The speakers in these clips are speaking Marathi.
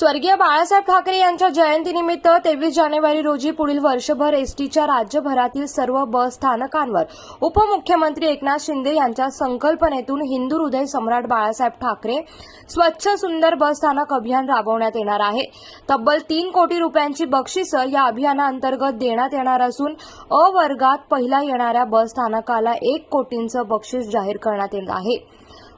स्वर्गीय बाळासाहेब ठाकरे यांच्या जयंतीनिमित्त तेवीस जानेवारी रोजी पुढील वर्षभर एसटीच्या राज्यभरातील सर्व बस स्थानकांवर उपमुख्यमंत्री एकनाथ शिंदे यांच्या संकल्पनेतून हिंदू हृदय सम्राट बाळासाहेब ठाकरे स्वच्छ सुंदर बस स्थानक अभियान राबवण्यात येणार आहे. तब्बल तीन कोटी रुपयांची बक्षिसं या अभियानाअंतर्गत देण्यात येणार असून अ वर्गात पहिला येणाऱ्या बस स्थानकाला एक कोटींचं बक्षीस जाहीर करण्यात येणार आहे.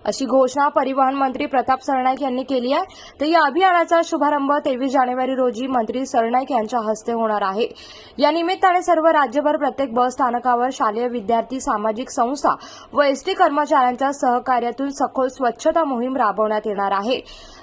अशी घोषणा परिवहन मंत्री प्रताप सरनाईक यांनी केली आहे. तर या अभियानाचा शुभारंभ तेवीस जानेवारी रोजी मंत्री सरनाईक यांच्या हस्ते होणार आहे. या निमित्ताने सर्व राज्यभर प्रत्येक बस स्थानकावर शालेय विद्यार्थी सामाजिक संस्था व एसटी कर्मचाऱ्यांच्या सहकार्यातून सखोल स्वच्छता मोहीम राबवण्यात येणार आहे.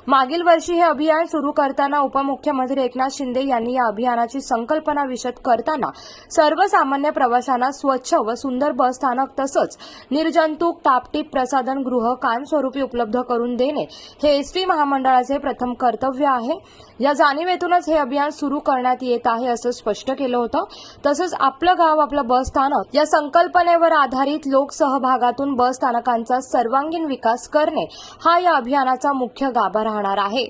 मागील वर्षी हे अभियान सुरू करताना उपमुख्यमंत्री एकनाथ शिंदे यांनी या अभियानाची संकल्पना विशद करताना सर्वसामान्य प्रवाशांना स्वच्छ व सुंदर बस स्थानक तसंच निर्जंतुक टापटीप प्रसाधन गृह कायमस्वरूपी उपलब्ध करून देणे हे एसटी महामंडळाचे प्रथम कर्तव्य आहे. या जाणीवेतूनच हे अभियान सुरू करण्यात येत आहे असं स्पष्ट केलं होतं. तसंच आपलं गाव आपलं बस स्थानक या संकल्पनेवर आधारित लोकसहभागातून बस स्थानकांचा सर्वांगीण विकास करणे हा या अभियानाचा मुख्य गाभा राहणार आहे.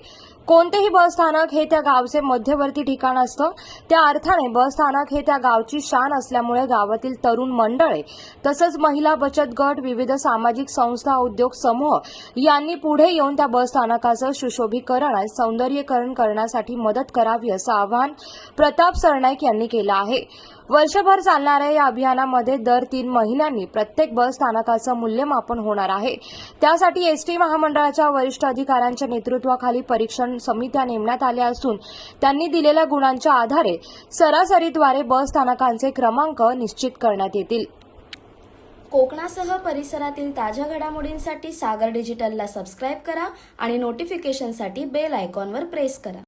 कोणतेही बस स्थानक हे त्या गावचे मध्यवर्ती ठिकाण असतं. त्या अर्थाने बस स्थानक हे त्या गावची शान असल्यामुळे गावातील तरुण मंडळे तसंच महिला बचत गट विविध सामाजिक संस्था उद्योग समूह यांनी पुढे येऊन त्या बस स्थानकाचं सुशोभीकरण आणि सौंदर्यीकरण करण्यासाठी मदत करावी असं आवाहन प्रताप सरनाईक यांनी केलं आहे. वर्षभर चालणाऱ्या या अभियानामध्ये दर तीन महिन्यांनी प्रत्येक बस स्थानकाचं मूल्यमापन होणार आहे. त्यासाठी एसटी महामंडळाच्या वरिष्ठ अधिकाऱ्यांच्या नेतृत्वाखाली परीक्षण समित्या नेमण्यात आल्या असून त्यांनी दिलेल्या गुणांच्या आधारे सरासरीद्वारे बस स्थानकांचे क्रमांक निश्चित करण्यात येतील. कोकणासह परिसरातील ताज्या घडामोडींसाठी सागर डिजिटलला सबस्क्राईब करा आणि नोटिफिकेशनसाठी बेल आयकॉनवर प्रेस करा.